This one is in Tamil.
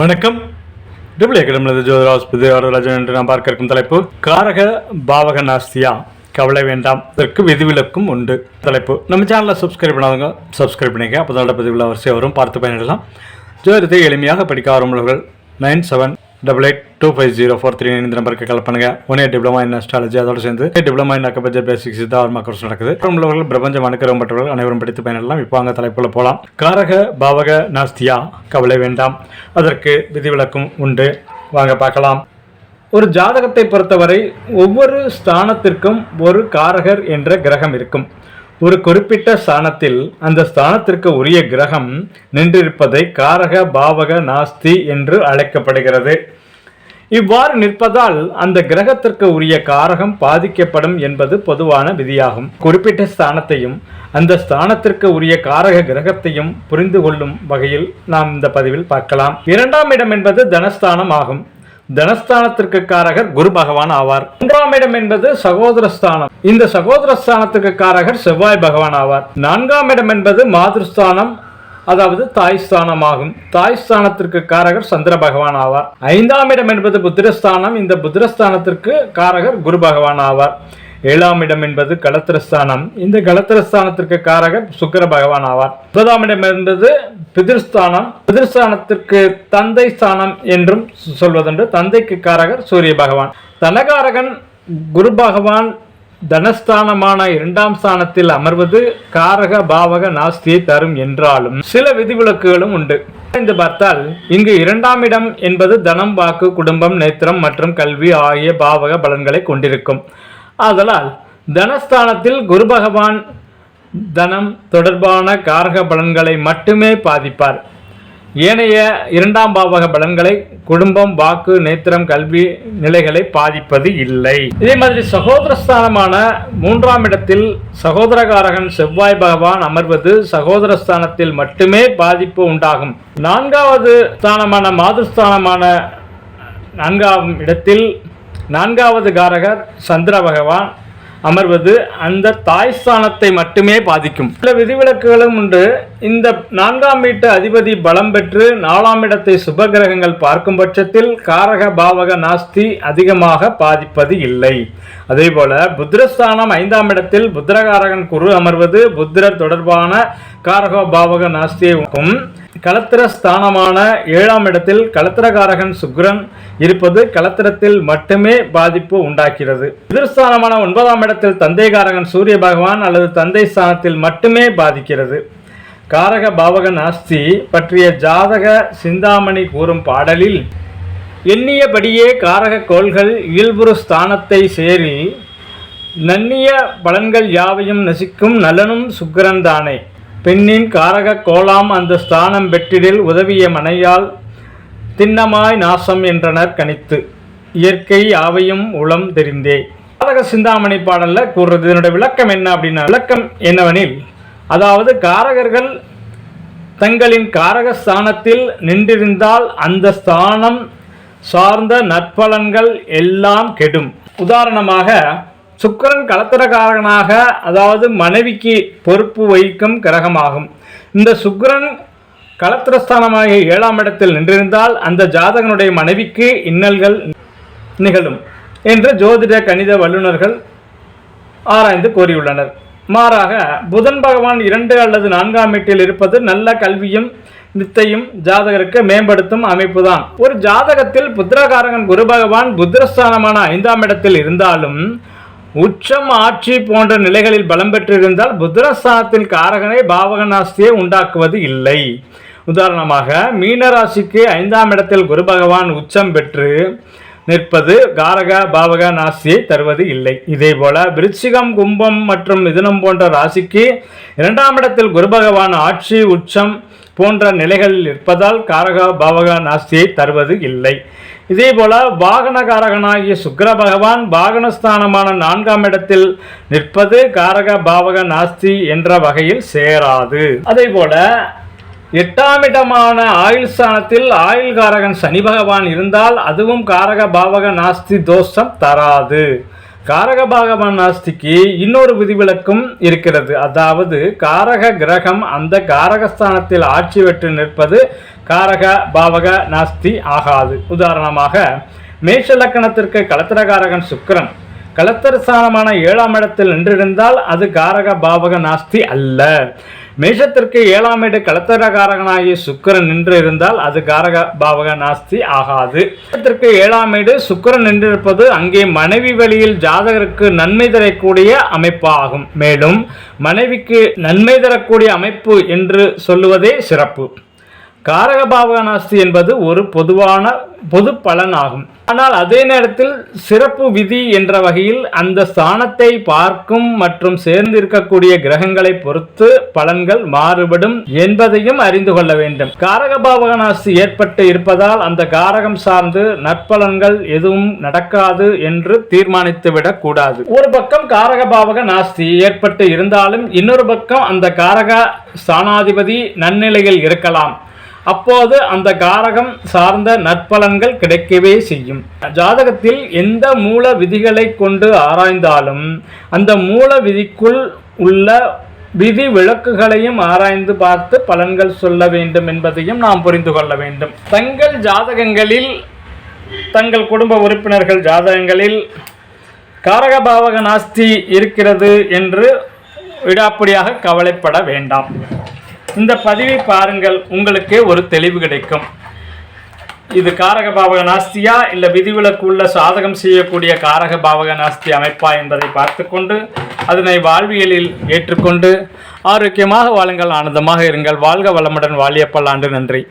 வணக்கம். டபுள் ஏக்கடமில் ஜோதிராஸ் புது வரராஜன் என்று நாம் பார்க்க இருக்கும் தலைப்பு காரக பாவக நாஸ்தியா? கவலை வேண்டாம். இதற்கு விதிவிலக்கும் உண்டு தலைப்பு. நம்ம சேனலில் சப்ஸ்கிரைப் பண்ணாதவங்க சப்ஸ்கிரைப் பண்ணிக்க அப்போ தான் பதிவில் வரிசை வரும். பார்த்து பயனிடலாம். ஜோதிடத்தை எளிமையாக படிக்க ஆரம்பர்கள் nine seven double eight two five zero four three இந்த நம்பருக்கு கால் பண்ணுங்க. One eight diploma in astrology அதோடு சேர்ந்து டிப்ளமா இன் அக்கபட்ஜெட் பேசிக்ஸ் தான் ஆர்மா கோர்ஸ் நடக்குது. உள்ளவர்கள் பிரபஞ்சம் அனுக்கிறவர்கள் அனைவரும் படித்து பயனிடலாம் இப்போ அங்கே தலைப்புல போகலாம் காரக பாவக நாஸ்தியா கவலை வேண்டாம். அதற்கு விதிவிலக்கும் உண்டு. வாங்க பார்க்கலாம். ஒரு ஜாதகத்தை பொறுத்தவரை ஒவ்வொரு ஸ்தானத்திற்கும் ஒரு காரகர் என்ற கிரகம் இருக்கும். ஒரு குறிப்பிட்ட ஸ்தானத்தில் அந்த ஸ்தானத்திற்கு உரிய கிரகம் நின்றிருப்பதை காரக பாவக நாஸ்தி என்று அழைக்கப்படுகிறது. இவ்வாறு நிற்பதால் அந்த கிரகத்திற்கு உரிய காரகம் பாதிக்கப்படும் என்பது பொதுவான விதியாகும். குறிப்பிட்ட ஸ்தானத்தையும் அந்த ஸ்தானத்திற்கு உரிய காரக கிரகத்தையும் புரிந்து கொள்ளும் வகையில் நாம் இந்த பதிவில் பார்க்கலாம். இரண்டாம் இடம் என்பது தனஸ்தானம் ஆகும். தனஸ்தானத்திற்கு காரகர் குரு பகவான் ஆவார். மூன்றாம் இடம் என்பது சகோதரஸ்தானம். இந்த சகோதரஸ்தானத்துக்கு காரகர் செவ்வாய் பகவான் ஆவார். நான்காம் இடம் என்பது மாதிருஸ்தானம் அதாவது தாய் ஸ்தானமாகும் தாய் ஸ்தானத்திற்கு காரகர் சந்திர பகவான் ஆவார். ஐந்தாம் இடம் என்பது புத்திரஸ்தானம். இந்த புத்திரஸ்தானத்திற்கு காரகர் குரு பகவான் ஆவார். ஏழாம் இடம் என்பது கலத்திரஸ்தானம். இந்த கலத்திரஸ்தானத்திற்கு காரகர் சுக்கர பகவான் ஆவார். ஒன்பதாம் இடம் என்பது பிதிர்ஸ்தானம். பிதிர்ஸ்தானத்திற்கு தந்தை ஸ்தானம் என்றும் சொல்வதுண்டு. தந்தைக்கு காரகர் சூரிய பகவான். தனகாரகன் குரு பகவான் தனஸ்தானமான இரண்டாம் ஸ்தானத்தில் அமர்வது காரக பாவக நாஸ்தியை தரும் என்றாலும் சில விதிவிலக்குகளும் உண்டு. பார்த்தால் இங்கு இரண்டாம் இடம் என்பது தனம் வாக்கு குடும்பம் நேத்திரம் மற்றும் கல்வி ஆகிய பாவக பலன்களை கொண்டிருக்கும். ஆதலால் தனஸ்தானத்தில் குரு பகவான் தனம் தொடர்பான காரக பலன்களை மட்டுமே பாதிப்பார். ஏனைய இரண்டாம் பாவக பலன்களை குடும்பம் வாக்கு நேத்திரம் கல்வி நிலைகளை பாதிப்பது இல்லை. இதே மாதிரி சகோதரஸ்தானமான மூன்றாம் இடத்தில் சகோதரகாரகன் செவ்வாய் பகவான் அமர்வது சகோதரஸ்தானத்தில் மட்டுமே பாதிப்பு உண்டாகும். நான்காவது ஸ்தானமான மாதுஸ்தானமான நான்காம் இடத்தில் நான்காவது காரகர் சந்திர பகவான் அமர்வது அந்த தாய் ஸ்தானத்தை மட்டுமே பாதிக்கும். சில விதிவிலக்குகளும் உண்டு. இந்த நான்காம் வீட்டு அதிபதி பலம் பெற்று நாலாம் இடத்தை சுபகிரகங்கள் பார்க்கும் பட்சத்தில் காரக பாவக நாஸ்தி அதிகமாக பாதிப்பது இல்லை. அதே போல புத்திரஸ்தானம் ஐந்தாம் இடத்தில் புத்திரகாரகன் குரு அமர்வது புத்திரர் தொடர்பான காரக பாவக நாஸ்தியை களத்திர ஸ்தானமான ஏழாம் இடத்தில் களத்திரகாரகன் சுக்ரன் இருப்பது களத்திரத்தில் மட்டுமே பாதிப்பு உண்டாக்கிறது. எதிர்ஸ்தானமான ஒன்பதாம் இடத்தில் தந்தைகாரகன் சூரிய பகவான் அல்லது தந்தை ஸ்தானத்தில் மட்டுமே பாதிக்கிறது. காரக பாவகன் ஆஸ்தி பற்றிய ஜாதக சிந்தாமணி கூறும் பாடலில் எண்ணியபடியே காரக கோள்கள் இயல்புறு ஸ்தானத்தை சேரி நன்னிய பலன்கள் யாவையும் நசிக்கும் நலனும் சுக்கரன் தானே. பெண்ணின் காரக கோலாம் அந்த ஸ்தானம் பெற்றிடில் உதவிய மனையால் திண்ணமாய் நாசம் என்றனர் கணித்து. இயற்கை யாவையும் உளம் தெரிந்தே. காரக சிந்தாமணி பாடலில் கூறுறது இதனுடைய விளக்கம் என்ன அப்படின்னா விளக்கம் என்னவெனில் அதாவது காரகர்கள் தங்களின் காரக ஸ்தானத்தில் நின்றிருந்தால் அந்த ஸ்தானம் சார்ந்த நற்பலன்கள் எல்லாம் கெடும். உதாரணமாக சுக்கரன் கலத்திரகாரகனாக அதாவது மனைவிக்கு பொறுப்பு வகிக்கும் கிரகமாகும். இந்த சுக்கிரன் கலத்திரஸ்தானமாகிய ஏழாம் இடத்தில் நின்றிருந்தால் அந்த ஜாதகனுடைய மனைவிக்கு இன்னல்கள் நிகழும் என்று ஜோதிட கணித வல்லுநர்கள் ஆராய்ந்து கூறியுள்ளனர். மாறாக புதன் பகவான் இரண்டு அல்லது நான்காம் வீட்டில் இருப்பது நல்ல கல்வியும் வித்தையும் ஜாதகருக்கு மேம்படுத்தும் அமைப்புதான். ஒரு ஜாதகத்தில் புத்திரகாரகன் குரு பகவான் புத்திரஸ்தானமான ஐந்தாம் இடத்தில் இருந்தாலும் உச்சம் ஆட்சி போன்ற நிலைகளில் பலம் பெற்றிருந்தால் புத்திரஸ்தானத்தில் காரகனை பாவகநாஸ்தியை உண்டாக்குவது இல்லை. உதாரணமாக மீனராசிக்கு ஐந்தாம் இடத்தில் குரு பகவான் உச்சம் பெற்று நிற்பது காரக பாவக நாசியை தருவது இல்லை. இதே போல விருச்சிகம் கும்பம் மற்றும் மிதுனம் போன்ற ராசிக்கு இரண்டாம் இடத்தில் குரு பகவான் ஆட்சி உச்சம் போன்ற நிலைகளில் இருப்பதால் காரக பாவக நாஸ்தியை தருவது இல்லை. இதே போல வாகனகாரகனாகிய சுக்கர பகவான் வாகனஸ்தானமான நான்காம் இடத்தில் நிற்பது காரக பாவக நாஸ்தி என்ற வகையில் சேராது. அதே போல எட்டாம் இடமான ஆயுள் ஸ்தானத்தில் ஆயுள் காரகன் சனி பகவான் இருந்தால் அதுவும் காரக பாவக நாஸ்தி தோஷம் தராது. காரக பாகவன் நாஸ்திக்கு இன்னொரு விதிவிலக்கும் இருக்கிறது. அதாவது காரக கிரகம் அந்த காரகஸ்தானத்தில் ஆட்சி பெற்று நிற்பது காரக பாவக நாஸ்தி ஆகாது. உதாரணமாக மேஷ லக்கணத்திற்கு கலத்திரகாரகன் சுக்கரன். கலத்தரசானமான ஏழாம் இடத்தில் நின்றிருந்தால் அது காரக பாவக நாஸ்தி அல்ல. மேஷத்திற்கு ஏழாம் இடு கலத்தரகாரகனாகிய சுக்கிரன் நின்று இருந்தால் அது காரக பாவக நாஸ்தி ஆகாது. மேஷத்திற்கு ஏழாம் இடு சுக்கரன் நின்றிருப்பது அங்கே மனைவி வழியில் ஜாதகருக்கு நன்மை தரக்கூடிய அமைப்பாகும். மேலும் மனைவிக்கு நன்மை தரக்கூடிய அமைப்பு என்று சொல்லுவதே சிறப்பு. காரக காரகபாவனாஸ்தி என்பது ஒரு பொதுவான பொது பலன் ஆகும் ஆனால் அதே நேரத்தில் சிறப்பு விதி என்ற வகையில் அந்த ஸ்தானத்தை பார்க்கும் மற்றும் சேர்ந்து இருக்கக்கூடிய கிரகங்களை பொறுத்து பலன்கள் மாறுபடும் என்பதையும் அறிந்து கொள்ள வேண்டும். காரக காரகபாவகனாஸ்தி ஏற்பட்டு இருப்பதால் அந்த காரகம் சார்ந்து நற்பலன்கள் எதுவும் நடக்காது என்று தீர்மானித்து விடக் கூடாது. ஒரு பக்கம் காரகபாவக நாஸ்தி ஏற்பட்டு இருந்தாலும் இன்னொரு பக்கம் அந்த காரக ஸ்தானாதிபதி நன்னிலையில் இருக்கலாம். அப்போது அந்த காரகம் சார்ந்த நற்பலன்கள் கிடைக்கவே செய்யும். ஜாதகத்தில் எந்த மூல விதிகளை கொண்டு ஆராய்ந்தாலும் அந்த மூல விதிக்குள் உள்ள விதி விளக்குகளையும் ஆராய்ந்து பார்த்து பலன்கள் சொல்ல வேண்டும் என்பதையும் நாம் புரிந்து கொள்ள வேண்டும். தங்கள் ஜாதகங்களில் தங்கள் குடும்ப உறுப்பினர்கள் ஜாதகங்களில் காரகபாவக நாஸ்தி இருக்கிறது என்று விடாப்பிடியாக கவலைப்பட வேண்டாம். இந்த பதிவை பாருங்கள் உங்களுக்கே ஒரு தெளிவு கிடைக்கும். இது காரக பாவக நாஸ்தியா இல்லை விதிவிலக்கு உள்ள சாதகம் செய்யக்கூடிய காரக பாவக நாஸ்தி அமைப்பா என்பதை பார்த்துக்கொண்டு அதனை வாழ்வியலில் ஏற்றுக்கொண்டு ஆரோக்கியமாக வாழுங்கள் ஆனந்தமாக இருங்கள். வாழ்க வளமுடன் வாழியப்பல் ஆண்டு நன்றி.